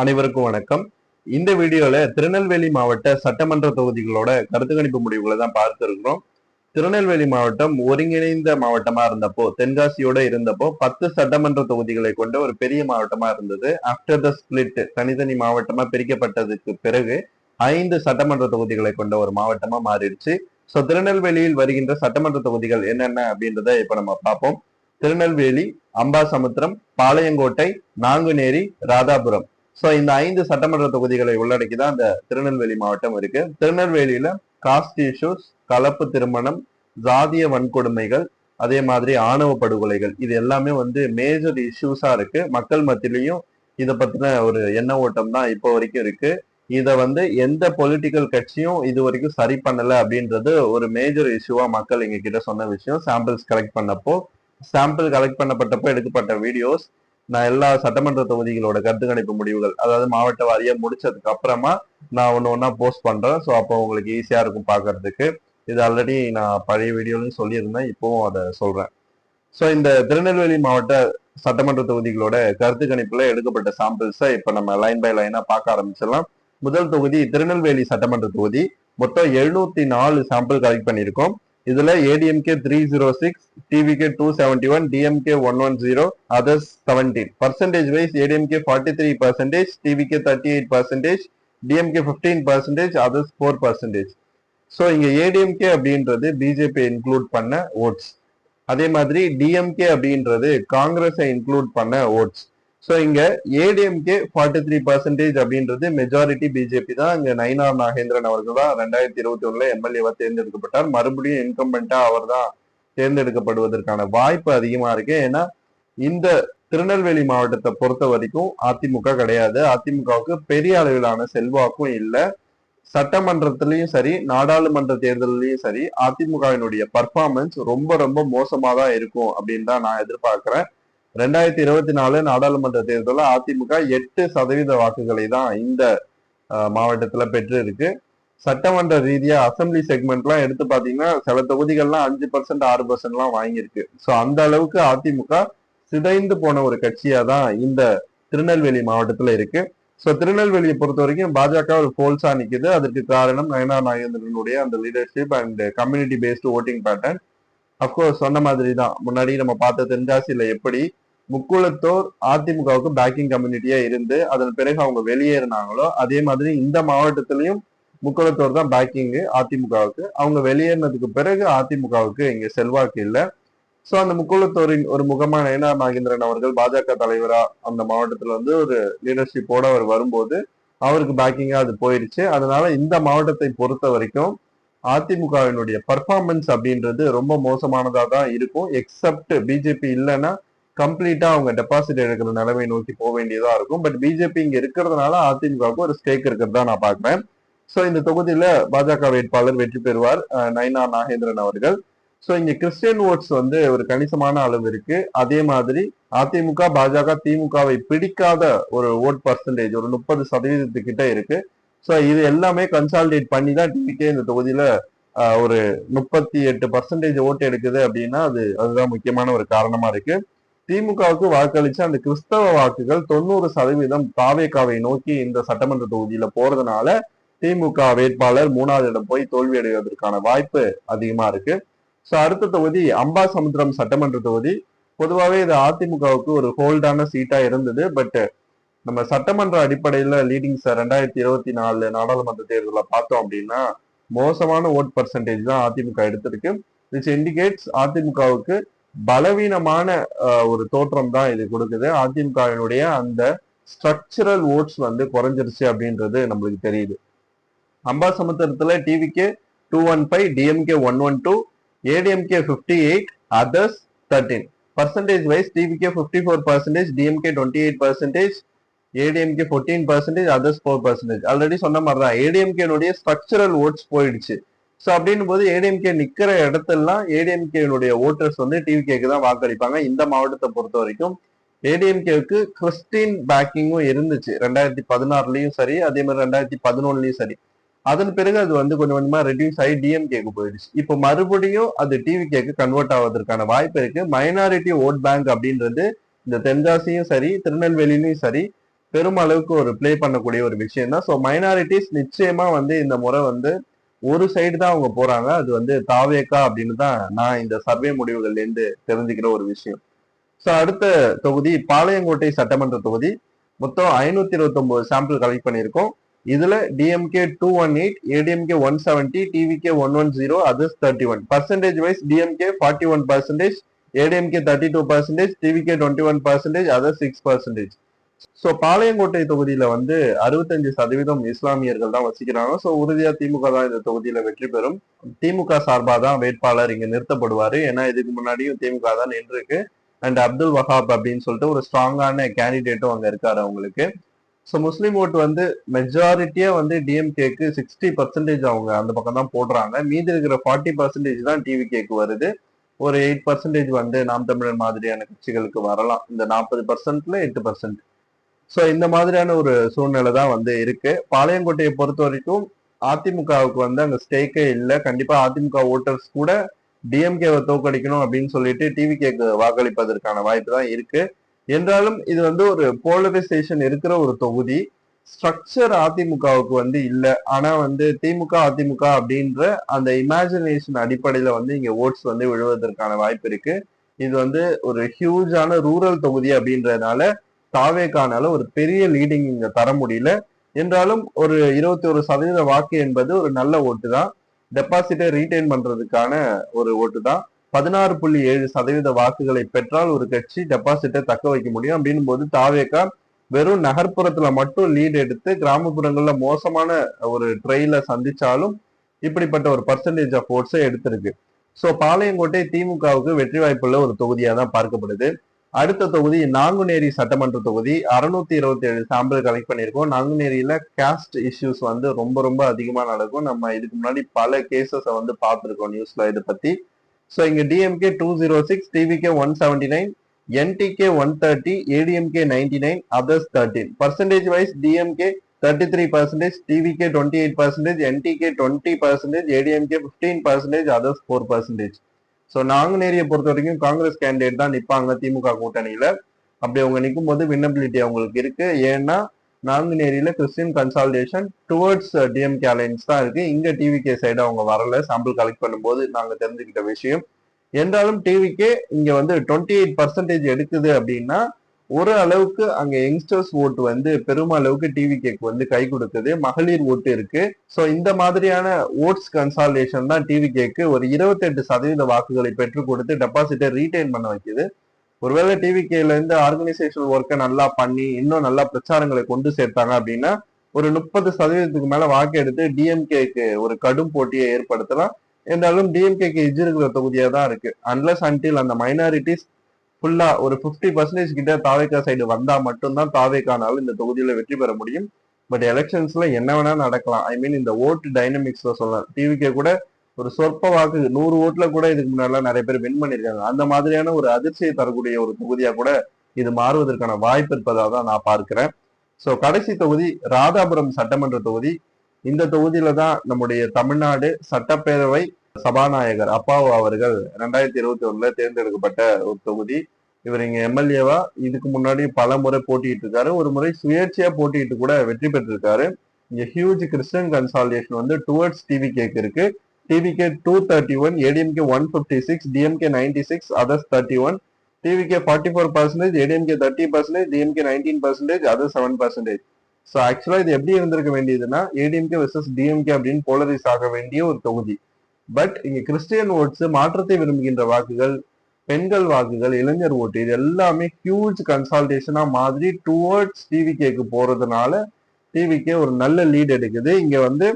அனைவருக்கும் வணக்கம். இந்த வீடியோல திருநெல்வேலி மாவட்ட சட்டமன்ற தொகுதிகளோட கருத்து கணிப்பு முடிவுகளை தான் பார்த்து இருக்கிறோம். திருநெல்வேலி மாவட்டம் ஒருங்கிணைந்த மாவட்டமா இருந்தப்போ தென்காசியோட இருந்தப்போ பத்து சட்டமன்ற தொகுதிகளை கொண்ட ஒரு பெரிய மாவட்டமா இருந்தது. ஆஃப்டர் த ஸ்பிளிட் தனித்தனி மாவட்டமா பிரிக்கப்பட்டதுக்கு பிறகு ஐந்து சட்டமன்ற தொகுதிகளை கொண்ட ஒரு மாவட்டமா மாறிடுச்சு. சோ திருநெல்வேலியில் வருகின்ற சட்டமன்ற தொகுதிகள் என்னென்ன அப்படின்றத இப்ப நம்ம பார்ப்போம். திருநெல்வேலி அம்பாசமுத்திரம் பாளையங்கோட்டை நாங்குநேரி ராதாபுரம். சோ இந்த ஐந்து சட்டமன்ற தொகுதிகளை உள்ளடக்கி தான் இந்த திருநெல்வேலி மாவட்டம் இருக்கு. திருநெல்வேலியில காஸ்ட் இஷ்யூஸ் கலப்பு திருமணம் ஜாதிய வன்கொடுமைகள் அதே மாதிரி ஆணவ படுகொலைகள் இது எல்லாமே வந்து மேஜர் இஷ்யூஸா இருக்கு. மக்கள் மத்தியிலையும் இதை பத்தின ஒரு எண்ண ஓட்டம் தான் இப்போ வரைக்கும் இருக்கு. இதை வந்து எந்த பொலிட்டிக்கல் கட்சியும் இது வரைக்கும் சரி பண்ணல அப்படின்றது ஒரு மேஜர் இஷ்யூவா மக்கள் எங்க கிட்ட சொன்ன விஷயம். சாம்பிள்ஸ் கலெக்ட் பண்ணப்போ சாம்பிள் கலெக்ட் பண்ணப்பட்டப்போ எடுக்கப்பட்ட வீடியோஸ் நான் எல்லா சட்டமன்ற தொகுதிகளோட கருத்து கணிப்பு முடிவுகள் அதாவது மாவட்ட வாரியா முடிச்சதுக்கு அப்புறமா நான் ஒன்னு ஒன்னா போஸ்ட் பண்றேன். ஸோ அப்போ உங்களுக்கு ஈஸியா இருக்கும் பாக்குறதுக்கு. இது ஆல்ரெடி நான் பழைய வீடியோலையும் சொல்லியிருந்தேன். இப்போவும் அதை சொல்றேன். ஸோ இந்த திருநெல்வேலி மாவட்ட சட்டமன்ற தொகுதிகளோட கருத்து கணிப்புல எடுக்கப்பட்ட சாம்பிள்ஸை இப்போ நம்ம லைன் பை லைனா பார்க்க ஆரம்பிச்சிடலாம். முதல் தொகுதி திருநெல்வேலி சட்டமன்ற தொகுதி. மொத்தம் எழுநூத்தி நாலு சாம்பிள் கலெக்ட் பண்ணியிருக்கோம். இதுல ADMK three zero six TVK two seventy one DMK one one zero others seventeen percentage wise ADMK forty three percentage TVK thirty eight percentage DMK fifteen percentage others four percentage so இங்க ADMK அப்படின்றது BJP include பண்ண oats அதே மாதிரி DMK அப்படின்றது காங்கிரஸை include பண்ண votes so இங்க ADMK forty three percentage அப்படின்றது மெஜாரிட்டி பிஜேபி தான். இங்க நயினார் நாகேந்திரன் அவர்கள் தான் ரெண்டாயிரத்தி இருபத்தி ஒண்ணுல எம்எல்ஏவா தேர்ந்தெடுக்கப்பட்டார். மறுபடியும் இன்கம்பெண்டா அவர் தான் தேர்ந்தெடுக்கப்படுவதற்கான வாய்ப்பு அதிகமா இருக்கு. ஏன்னா இந்த திருநெல்வேலி மாவட்டத்தை பொறுத்த வரைக்கும் அதிமுக கிடையாது. அதிமுகவுக்கு பெரிய அளவிலான செல்வாக்கும் இல்லை. சட்டமன்றத்திலையும் சரி நாடாளுமன்ற தேர்தலையும் சரி அதிமுகவினுடைய பர்ஃபார்மன்ஸ் ரொம்ப ரொம்ப மோசமா தான் இருக்கும் அப்படின்னு தான் நான் எதிர்பார்க்கிறேன். ரெண்டாயிரத்தி இருபத்தி நாலு நாடாளுமன்ற தேர்தலில் அதிமுக எட்டு சதவீத வாக்குகளை தான் இந்த மாவட்டத்தில் பெற்று இருக்கு சட்டமன்ற ரீதியா அசம்பிளி செக்மெண்ட்லாம் எடுத்து பாத்தீங்கன்னா சில தொகுதிகள்லாம் அஞ்சு பர்சன்ட் ஆறு பர்சன்ட்லாம் வாங்கியிருக்கு. ஸோ அந்த அளவுக்கு அதிமுக சிதைந்து போன ஒரு கட்சியா தான் இந்த திருநெல்வேலி மாவட்டத்துல இருக்கு. ஸோ திருநெல்வேலியை பொறுத்த வரைக்கும் பாஜக ஒரு போல்ஸா நிக்குது. அதற்கு காரணம் நயனா நாகேந்திரனுடைய அந்த leadership and community based voting pattern of course சொன்ன மாதிரி தான் முன்னாடி நம்ம பார்த்த தென்காசியில எப்படி முக்குளத்தோர் அதிமுகவுக்கு பேக்கிங் கம்யூனிட்டியா இருந்து அதன் பிறகு அவங்க வெளியேறினாங்களோ அதே மாதிரி இந்த மாவட்டத்திலையும் முக்குளத்தோர் தான் பேக்கிங் அதிமுகவுக்கு. அவங்க வெளியேறினதுக்கு பிறகு அதிமுகவுக்கு இங்க செல்வாக்கு இல்லை. சோ அந்த முக்குளத்தோரின் ஒரு முகமான ஏனா நாகேந்திரன் அவர்கள் பாஜக தலைவரா அந்த மாவட்டத்துல வந்து ஒரு லீடர்ஷிப்போட அவர் வரும்போது அவருக்கு பேக்கிங்கா அது போயிருச்சு. அதனால இந்த மாவட்டத்தை பொறுத்த வரைக்கும் அதிமுகவினுடைய பர்ஃபார்மன்ஸ் அப்படின்றது ரொம்ப மோசமானதா தான் இருக்கும். எக்ஸப்ட் பிஜேபி இல்லைன்னா கம்ப்ளீட்டா அவங்க டெபாசிட் எடுக்கிற நிலைமை நோக்கி போக வேண்டியதா இருக்கும். பட் பிஜேபி இங்க இருக்கிறதுனால அதிமுகவுக்கு ஒரு ஸ்டேக் இருக்கிறதா நான் பாக்குறேன் சோ இந்த தொகுதியில பாஜக வேட்பாளர் வெற்றி பெறுவார் நைனா நாகேந்திரன் அவர்கள். சோ இங்க கிறிஸ்டியன் ஓட்ஸ் வந்து ஒரு கணிசமான அளவு இருக்கு. அதே மாதிரி அதிமுக பாஜக திமுகவை பிடிக்காத ஒரு ஓட் பர்சன்டேஜ் ஒரு முப்பது சதவீதத்துக்கிட்ட இருக்கு. சோ இது எல்லாமே கன்சாலிடேட் பண்ணி தான் டிவிக்கே இந்த தொகுதியில ஒரு முப்பத்தி எட்டு பர்சன்டேஜ் ஓட்டு எடுக்குது அப்படின்னா அது அதுதான் முக்கியமான ஒரு காரணமா இருக்கு. திமுகவுக்கு வாக்களிச்ச அந்த கிறிஸ்தவ வாக்குகள் தொண்ணூறு சதவீதம் தாவேக்காவை நோக்கி இந்த சட்டமன்ற தொகுதியில போறதுனால திமுக வேட்பாளர் மூணாவது இடம் போய் தோல்வி அடைவதற்கான வாய்ப்பு அதிகமா இருக்கு. ஸோ அடுத்த தொகுதி அம்பா சமுத்திரம் சட்டமன்ற தொகுதி. பொதுவாகவே இது அதிமுகவுக்கு ஒரு ஹோல்டான சீட்டா இருந்தது. பட் நம்ம சட்டமன்ற அடிப்படையில லீடிங்ஸ் ரெண்டாயிரத்தி இருபத்தி நாலு நாடாளுமன்ற தேர்தலில் பார்த்தோம் அப்படின்னா மோசமான ஓட் பர்சன்டேஜ் தான் அதிமுக எடுத்திருக்கு. விச் இண்டிகேட்ஸ் அதிமுகவுக்கு பலவீனமான ஒரு தோற்றம் தான் இது கொடுக்குது. அதிமுகவினுடைய அந்த ஸ்ட்ரக்சரல் ஓட்ஸ் வந்து குறைஞ்சிருச்சு அப்படின்றது நம்மளுக்கு தெரியுது. அம்பா சமுத்திரத்துல டிவிக்கு two one five DMK one one two ADMK fifty eight others thirteen percentage wise TVK fifty four percentage DMK twenty eight percentage ADMK fourteen percentage others four percentage already சொன்ன மாதிரி தான் ஏடிஎம்கேனுடைய ஸ்ட்ரக்சரல் ஓட்ஸ் போயிடுச்சு. So அப்படின்னும் போது ஏடிஎம்கே நிக்கிற இடத்தெல்லாம் ஏடிஎம்கேனுடைய voters வந்து டிவிகேக்கு தான் வாக்களிப்பாங்க. இந்த மாவட்டத்தை பொறுத்த வரைக்கும் ஏடிஎம்கேவுக்கு கிறிஸ்டின் பேக்கிங்கும் இருந்துச்சு. ரெண்டாயிரத்தி பதினாறுலயும் சரி அதே மாதிரி ரெண்டாயிரத்தி பதினொன்னுலயும் சரி. அதன் பிறகு அது வந்து கொஞ்சம் கொஞ்சமா ரெடியூஸ் ஆகி டிஎம்கேக்கு போயிடுச்சு. இப்போ மறுபடியும் அது டிவிகேக்கு கன்வெர்ட் ஆவதற்கான வாய்ப்பு இருக்கு. மைனாரிட்டி ஓட் பேங்க் அப்படின்றது இந்த தென்காசியும் சரி திருநெல்வேலியிலும் சரி பெரும் அளவுக்கு ஒரு ப்ளே பண்ணக்கூடிய ஒரு விஷயம் தான் ஸோ மைனாரிட்டிஸ் நிச்சயமா வந்து இந்த முறை வந்து ஒரு சைடு தான் அவங்க போறாங்க. அது வந்து தாவேக்கா அப்படின்னு தான் நான் இந்த சர்வே முடிவுகள்ல இருந்து தெரிஞ்சுக்கிற ஒரு விஷயம். ஸோ அடுத்த தொகுதி பாளையங்கோட்டை சட்டமன்ற தொகுதி. மொத்தம் ஐநூத்தி இருபத்தி ஒன்பது சாம்பிள் கலெக்ட் பண்ணியிருக்கோம் இதுல DMK two one eight ADMK one seventy TVK one one zero others thirty one percentage wise DMK forty one percentage ADMK thirty two percentage TVK twenty one percentage other six percentage so Palayamkottai தொகுதியில வந்து அறுபத்தஞ்சு சதவீதம் இஸ்லாமியர்கள் தான் வசிக்கிறாங்க. So உறுதியா திமுக தான் இந்த தொகுதியில வெற்றி பெறும். திமுக சார்பாக தான் வேட்பாளர் இங்க நிறுத்தப்படுவாரு. ஏன்னா இதுக்கு முன்னாடியும் திமுக தான் நின்றுருக்கு. அண்ட் அப்துல் வஹாப் அப்படின்னு சொல்லிட்டு ஒரு ஸ்ட்ராங்கான கேண்டிடேட்டும் அங்க இருக்காரு அவங்களுக்கு. ஸோ முஸ்லீம் ஓட்டு வந்து மெஜாரிட்டியா வந்து டிஎம்கேக்கு சிக்ஸ்டி பர்சன்டேஜ் அவங்க அந்த பக்கம் தான் போடுறாங்க. மீதி இருக்கிற ஃபார்ட்டி பர்சன்டேஜ் தான் டிவி கேக்கு வருது. ஒரு எயிட் பர்சன்டேஜ் வந்து நாம் தமிழர் மாதிரியான கட்சிகளுக்கு வரலாம். இந்த நாற்பது பர்சன்ட்ல எட்டு பர்சன்ட் ஸோ இந்த மாதிரியான ஒரு சூழ்நிலை தான் வந்து இருக்கு. பாளையங்கோட்டையை பொறுத்த வரைக்கும் அதிமுகவுக்கு வந்து அங்க ஸ்டேக்கே இல்லை. கண்டிப்பா அதிமுக ஓட்டர்ஸ் கூட டிஎம்கேவை தோக்கடிக்கணும் அப்படின்னு சொல்லிட்டு டிவிகேக்கு வாக்களிப்பதற்கான வாய்ப்பு தான் இருக்கு. என்றாலும் இது வந்து ஒரு போலரைசேஷன் இருக்கிற ஒரு தொகுதி. ஸ்ட்ரக்சர் அதிமுகவுக்கு வந்து இல்ல. ஆனா வந்து திமுக அதிமுக அப்படின்ற அந்த இமேஜினேஷன் அடிப்படையில வந்து இங்க ஓட்ஸ் வந்து விழுவதற்கான வாய்ப்பு இருக்கு. இது வந்து ஒரு ஹியூஜான ரூரல் தொகுதி அப்படின்றதுனால தாவேக்கானால ஒரு பெரிய லீடிங் இங்க தர முடியல. என்றாலும் ஒரு இருபத்தி ஒரு சதவீத வாக்கு என்பது ஒரு நல்ல ஓட்டு தான். டெபாசிட்டை ரீடைன் பண்றதுக்கான ஒரு ஓட்டு தான். பதினாறு புள்ளி ஏழு சதவீத வாக்குகளை பெற்றால் ஒரு கட்சி டெபாசிட்டை தக்க வைக்க முடியும் அப்படின்னும் போது தாவேக்கா வெறும் நகர்ப்புறத்துல மட்டும் லீட் எடுத்து கிராமப்புறங்கள்ல மோசமான ஒரு ட்ரெயில சந்திச்சாலும் இப்படிப்பட்ட ஒரு பர்சன்டேஜ் ஆஃப் ஓட்ஸை எடுத்திருக்கு. ஸோ பாளையங்கோட்டை திமுகவுக்கு வெற்றி வாய்ப்புள்ள ஒரு தொகுதியா தான் பார்க்கப்படுது. அடுத்த தொகுதி நாங்குநேரி சட்டமன்ற தொகுதி. அறுநூத்தி இருபத்தி ஏழு சாம்பிள் கலெக்ட் பண்ணியிருக்கோம். நாங்குநேரியில காஸ்ட் இஷ்யூஸ் வந்து ரொம்ப ரொம்ப அதிகமா நடக்கும் நம்ம இதுக்கு முன்னாடி பல கேசஸை வந்து பார்த்துருக்கோம் நியூஸ்ல இதை பத்தி. ஸோ இங்க DMK two zero six TVK one seventy nine NTK one thirty ADMK ninety nine others thirteen percentage wise DMK thirty three percentage TVK twenty eight percentage NTK twenty percentage ADMK fifteen percentage others four percentage so நாங்குநேரியை பொறுத்த வரைக்கும் Congress candidate தான் நிற்பாங்க திமுக கூட்டணியில. அப்படி அவங்க நிற்கும் போது winnability அவங்களுக்கு இருக்கு. ஏன்னா நாங்குநேரியில Christian consolidation towards DMK alliance தான் இருக்கு. இங்க டிவிகே சைடு அவங்க வரல. சாம்பிள் கலெக்ட் பண்ணும்போது நாங்க தெரிஞ்சுக்கிட்ட விஷயம். என்றாலும் டிவிக்கே இங்க வந்து டுவெண்ட்டி எயிட் பர்சன்டேஜ் எடுக்குது அப்படின்னா ஒரு அளவுக்கு அங்க யங்ஸ்டர்ஸ் ஓட்டு வந்து பெருமளவுக்கு டிவிகேக்கு வந்து கை கொடுக்குது. மகளிர் ஓட்டு இருக்கு. ஸோ இந்த மாதிரியான ஓட்ஸ் கன்சால்டேஷன் தான் டிவி கேக்கு ஒரு இருபத்தெட்டு சதவீத வாக்குகளை பெற்றுக் கொடுத்து டெபாசிட்டை ரீடைன் பண்ண வைக்குது. ஒருவேளை டிவிகேல இருந்து ஆர்கனைசேஷன் ஒர்க்கை நல்லா பண்ணி இன்னும் நல்லா பிரச்சாரங்களை கொண்டு சேர்த்தாங்க அப்படின்னா ஒரு முப்பது சதவீதத்துக்கு மேல வாக்கு எடுத்து டிஎம்கேக்கு ஒரு கடும் போட்டியை ஏற்படுத்தலாம். என்றாலும் டிஎம்கேக்கு எஜ் இருக்கிற தொகுதியா தான் இருக்கு. அன்லஸ் அன்டில் அந்த மைனாரிட்டிஸ் ஃபுல்லா ஒரு பிப்டி பர்சன்டேஜ் கிட்ட தாவேக்கா சைடு வந்தா மட்டும்தான் தாவேக்கானாலும் இந்த தொகுதியில வெற்றி பெற முடியும். பட் எலெக்ஷன்ஸ்ல என்ன வேணா நடக்கலாம். ஐ மீன் இந்த ஓட்டு டைனமிக்ஸ்ல சொல்லலாம். டிவிக்கே கூட ஒரு சொற்ப வாக்கு நூறு ஓட்டுல கூட இதுக்கு முன்னாடிலாம் நிறைய பேர் வின் பண்ணிருக்காங்க அந்த மாதிரியான ஒரு அதிர்ச்சியை தரக்கூடிய ஒரு தொகுதியா கூட இது மாறுவதற்கான வாய்ப்பு இருப்பதாக தான் நான் பார்க்கிறேன். சோ கடைசி தொகுதி ராதாபுரம் சட்டமன்ற தொகுதி. இந்த தொகுதியில தான் நம்முடைய தமிழ்நாடு சட்டப்பேரவை சபாநாயகர் அப்பாவு அவர்கள் ரெண்டாயிரத்தி இருபத்தி ஒண்ணுல தேர்ந்தெடுக்கப்பட்ட ஒரு தொகுதி. இவர் இங்க எம்எல்ஏவா இதுக்கு முன்னாடி பல முறை போட்டிட்டு இருக்காரு. ஒரு முறை சுயேட்சையா போட்டிட்டு கூட வெற்றி பெற்றிருக்காரு. இங்க ஹியூஜ் கிறிஸ்டியன் கன்சாலிடேஷன் வந்து டுவர்ட்ஸ் டிவி கேக்கு இருக்கு. TVK two thirty one ADMK one fifty six DMK ninety six others thirty one TVK forty four percentage ADMK thirty percentage DMK nineteen percentage other seven percentage so ஆக்சுவலா இது எப்படி இருந்திருக்க வேண்டியதுன்னா ADMK versus DMK அப்படின்னு polarise ஆக வேண்டிய ஒரு தொகுதி. பட் இங்க கிறிஸ்டியன் ஓட்ஸ் மாற்றத்தை விரும்புகின்ற வாக்குகள் பெண்கள் வாக்குகள் இளைஞர் ஓட்டு இது எல்லாமே ஹியூஜ் கன்சால்டேஷனா மாதிரி டுவர்ட்ஸ் டிவிகேக்கு போறதுனால டிவிகே ஒரு நல்ல லீட் எடுக்குது. இங்க வந்து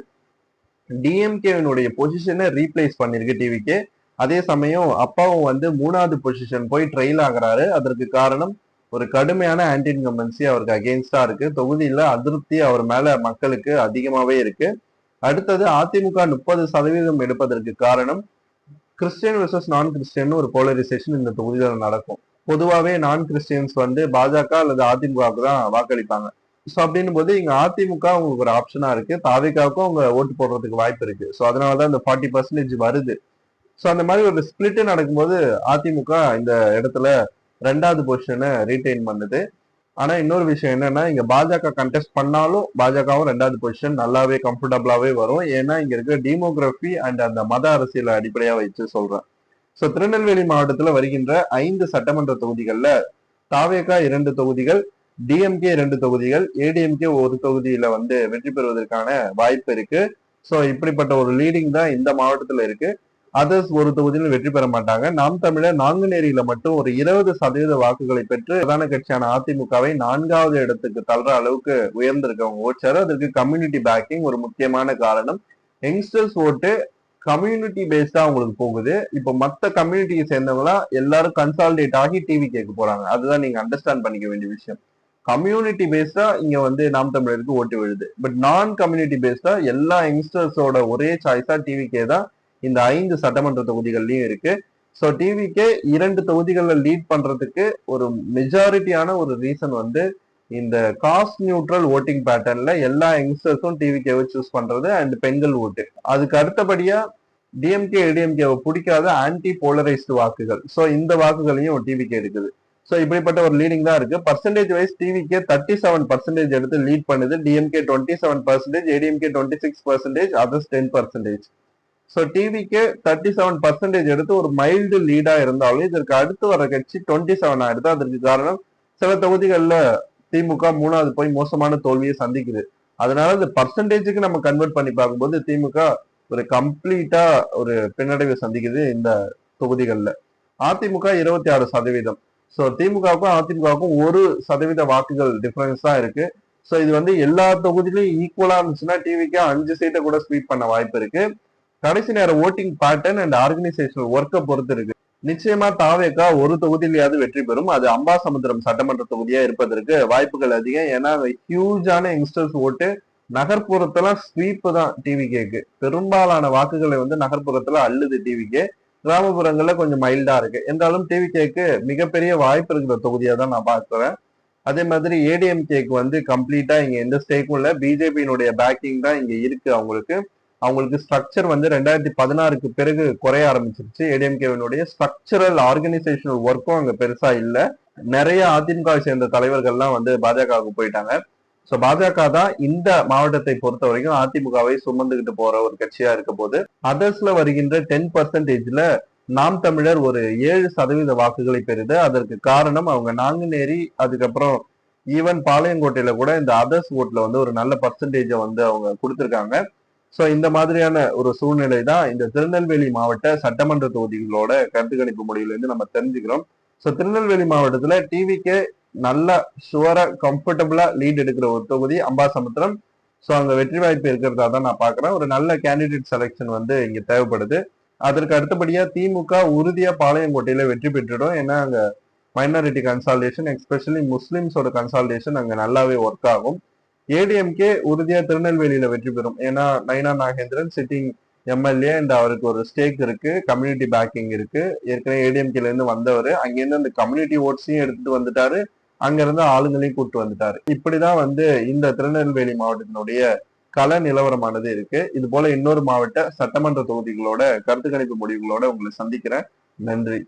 டிஎம்கேவினுடைய பொசிஷனை ரீப்ளேஸ் பண்ணிருக்கு டிவிகே அதே சமயம் அப்பாவும் வந்து மூணாவது பொசிஷன் போய் ட்ரெயில் ஆகுறாரு. அதற்கு காரணம் ஒரு கடுமையான ஆன்டி இன்கம்பன்சி அவருக்கு அகெயின்ஸ்டா இருக்கு. தொகுதியில அதிருப்தி அவர் மேல மக்களுக்கு அதிகமாவே இருக்கு. அடுத்தது அதிமுக முப்பது சதவீதம் எடுப்பதற்கு காரணம் கிறிஸ்டியன் வெர்சஸ் நான் கிறிஸ்டியன் ஒரு போலரைசேஷன் இந்த தொகுதியில் நடக்கும். பொதுவாகவே நான் கிறிஸ்டியன்ஸ் வந்து பாஜக அல்லது அதிமுகவுக்கு தான் வாக்களிப்பாங்க. ஸோ அப்படின்னும் போது இங்க அதிமுக உங்களுக்கு ஒரு ஆப்ஷனா இருக்கு. தாவிகாவுக்கும் அவங்க ஓட்டு போடுறதுக்கு வாய்ப்பு இருக்கு. ஸோ அதனாலதான் இந்த ஃபார்ட்டி பர்சன்டேஜ் வருது. ஸோ அந்த மாதிரி ஒரு ஸ்பிளிட்டு நடக்கும்போது அதிமுக இந்த இடத்துல ரெண்டாவது பொசிஷனை ரீட்டைன் பண்ணுது. ஆனா இன்னொரு விஷயம் என்னன்னா இங்க பாஜக கண்டெஸ்ட் பண்ணாலும் பாஜகவும் ரெண்டாவது பொசிஷன் நல்லாவே கம்ஃபர்டபுளாவே வரும். ஏன்னா இங்க இருக்க டெமோகிராஃபி அண்ட் அந்த மத அரசியலை அடிப்படையா வச்சு சொல்றேன். சோ திருநெல்வேலி மாவட்டத்துல வருகின்ற ஐந்து சட்டமன்ற தொகுதிகள்ல தாவேகா இரண்டு தொகுதிகள் டிஎம்கே இரண்டு தொகுதிகள் ஏடிஎம்கே ஒரு தொகுதியில வந்து வெற்றி பெறுவதற்கான வாய்ப்பு இருக்கு. சோ இப்படிப்பட்ட ஒரு லீடிங் தான் இந்த மாவட்டத்துல இருக்கு. அதர்ஸ் ஒரு தொகுதியில் வெற்றி பெற மாட்டாங்க. நாம் தமிழர் நாங்குநேரியில மட்டும் ஒரு இருபது சதவீத வாக்குகளை பெற்று பிரதான கட்சியான அதிமுகவை நான்காவது இடத்துக்கு தள்ளுற அளவுக்கு உயர்ந்திருக்கவங்க ஓட்சாரு அதற்கு கம்யூனிட்டி பேக்கிங் ஒரு முக்கியமான காரணம். யங்ஸ்டர்ஸ் ஓட்டு கம்யூனிட்டி பேஸ்டா அவங்களுக்கு போகுது. இப்போ மத்த கம்யூனிட்டியை சேர்ந்தவங்களாம் எல்லாரும் கன்சாலிடேட் ஆகி டிவி கேட்க போறாங்க. அதுதான் நீங்க அண்டர்ஸ்டாண்ட் பண்ணிக்க வேண்டிய விஷயம். கம்யூனிட்டி பேஸ்டா இங்க வந்து நாம் தமிழருக்கு ஓட்டு விழுது. பட் நான் கம்யூனிட்டி பேஸ்டா எல்லா யங்ஸ்டர்ஸோட ஒரே சாய்ஸா டிவிக்கே தான் இந்த ஐந்து சட்டமன்ற தொகுதிகள்லயும் இருக்கு. ஸோ டிவிக்கே இரண்டு தொகுதிகளில் லீட் பண்றதுக்கு ஒரு மெஜாரிட்டியான ஒரு ரீசன் வந்து இந்த காஸ்ட் நியூட்ரல் ஓட்டிங் பேட்டர்ன்ல எல்லா யங்ஸ்டர்ஸும் டிவிக்கேவை சூஸ் பண்றது அண்ட் பெண்கள் ஓட்டு அதுக்கு அடுத்தபடியா டிஎம்கே ஏடிஎம்கேவை பிடிக்காத ஆன்டி போலரைஸ்டு வாக்குகள். ஸோ இந்த வாக்குகளையும் டிவிக்கே இருக்குது. ஸோ இப்படிப்பட்ட ஒரு லீடிங் தான் இருக்கு. பர்சன்டேஜ் வைஸ் டிவிக்கே தேர்ட்டி செவன் பர்சன்டேஜ் எடுத்து லீட் பண்ணுது. DMK twenty seven percentage ADMK twenty six percentage others ten percentage so டிவிக்கு தேர்ட்டி செவன் பர்சன்டேஜ் எடுத்து ஒரு மைல்டு லீடா இருந்தாலும் இதற்கு அடுத்து வர கட்சி டுவெண்ட்டி செவன் ஆயிடுது. அதற்கு காரணம் சில தொகுதிகளில் திமுக மூணாவது போய் மோசமான தோல்வியை சந்திக்குது. அதனால இந்த பர்சன்டேஜுக்கு நம்ம கன்வெர்ட் பண்ணி பார்க்கும்போது திமுக ஒரு கம்ப்ளீட்டா ஒரு பின்னடைவை சந்திக்குது இந்த தொகுதிகளில். அதிமுக இருபத்தி ஆறு சதவீதம். ஸோ திமுகவுக்கும் அதிமுகவுக்கும் ஒரு சதவீத வாக்குகள் டிஃபரன்ஸ் தான் இருக்கு. ஸோ இது வந்து எல்லா தொகுதியிலும் ஈக்குவலா இருந்துச்சுன்னா டிவிக்கு அஞ்சு சீட்டை கூட ஸ்வீப் பண்ண வாய்ப்பு இருக்கு. கடைசி நேர ஓட்டிங் பேட்டர்ன் அண்ட் ஆர்கனைசேஷனல் ஒர்க்கை பொறுத்து இருக்கு. நிச்சயமா தாவேக்கா ஒரு தொகுதியிலேயாவது வெற்றி பெறும். அது அம்பாசமுத்திரம் சட்டமன்ற தொகுதியா இருப்பதற்கு வாய்ப்புகள் அதிகம். ஏன்னா ஹியூஜான யங்ஸ்டர்ஸ் ஓட்டு நகர்ப்புறத்துல ஸ்வீப்பு தான் டிவி கேக்கு பெரும்பாலான வாக்குகளை வந்து நகர்ப்புறத்துல அள்ளுது டிவி கே கிராமப்புறங்கள்ல கொஞ்சம் மைல்டா இருக்கு. என்றாலும் டிவி கேக்கு மிகப்பெரிய வாய்ப்பு இருக்கிற தொகுதியா தான் நான் பார்க்குறேன். அதே மாதிரி ஏடிஎம் கேக்கு வந்து கம்ப்ளீட்டா இங்க எந்த ஸ்டேக்கும் இல்லை. பிஜேபியினுடைய பேக்கிங் தான் இங்க இருக்கு அவங்களுக்கு. அவங்களுக்கு ஸ்ட்ரக்சர் வந்து ரெண்டாயிரத்தி பதினாறுக்கு பிறகு குறைய ஆரம்பிச்சிருச்சு. ஏடிஎம்கேவினுடைய ஸ்ட்ரக்சரல் ஆர்கனைசேஷனல் ஒர்க்கும் அங்க பெருசா இல்ல. நிறைய அதிமுகவை சேர்ந்த தலைவர்கள்லாம் வந்து பாஜகவுக்கு போயிட்டாங்க. ஸோ பாஜக தான் இந்த மாவட்டத்தை பொறுத்த வரைக்கும் அதிமுகவை சுமந்துகிட்டு போற ஒரு கட்சியா இருக்க போது அதர்ஸ்ல வருகின்ற டென் பர்சன்டேஜ்ல நாம் தமிழர் ஒரு ஏழு சதவீத வாக்குகளை பெறுது. அதற்கு காரணம் அவங்க நாங்குநேரி அதுக்கப்புறம் ஈவன் பாளையங்கோட்டையில கூட இந்த அதர்ஸ் ஓட்ல வந்து ஒரு நல்ல பர்சன்டேஜை வந்து அவங்க கொடுத்துருக்காங்க. ஸோ இந்த மாதிரியான ஒரு சூழ்நிலை தான் இந்த திருநெல்வேலி மாவட்ட சட்டமன்ற தொகுதிகளோட கருத்து கணிப்பு முடிவுல இருந்து நம்ம தெரிஞ்சுக்கிறோம். ஸோ திருநெல்வேலி மாவட்டத்துல டிவிக்கே நல்ல ஷுவரா கம்ஃபர்டபுளா லீட் எடுக்கிற ஒரு தொகுதி அம்பாசமுத்திரம். ஸோ அங்க வெற்றி வாய்ப்பு இருக்கிறதா தான் நான் பாக்குறேன் ஒரு நல்ல கேண்டிடேட் செலெக்ஷன் வந்து இங்க தேவைப்படுது. அதற்கு அடுத்தபடியா திமுக உறுதியா பாளையங்கோட்டையில வெற்றி பெற்றுடும். ஏன்னா அங்க மைனாரிட்டி கன்சால்டேஷன் எஸ்பெஷலி முஸ்லிம்ஸோட கன்சால்டேஷன் அங்க நல்லாவே ஒர்க் ஆகும். ஏடிஎம்கே உறுதியா திருநெல்வேலியில வெற்றி பெறும். ஏன்னா Nainar Nagendran sitting MLA and அவருக்கு ஒரு ஸ்டேக் இருக்கு கம்யூனிட்டி பேக்கிங் இருக்கு. ஏற்கனவே ஏடிஎம்கேல இருந்து வந்தவர். அங்கிருந்து அந்த கம்யூனிட்டி ஓட்ஸையும் எடுத்துட்டு வந்துட்டாரு. அங்கிருந்து ஆளுங்களையும் கூப்பிட்டு வந்துட்டாரு. இப்படிதான் வந்து இந்த திருநெல்வேலி மாவட்டத்தினுடைய கல நிலவரமானது இருக்கு. இது போல இன்னொரு மாவட்ட சட்டமன்ற தொகுதிகளோட கருத்து கணிப்பு முடிவுகளோட உங்களை சந்திக்கிறேன். நன்றி.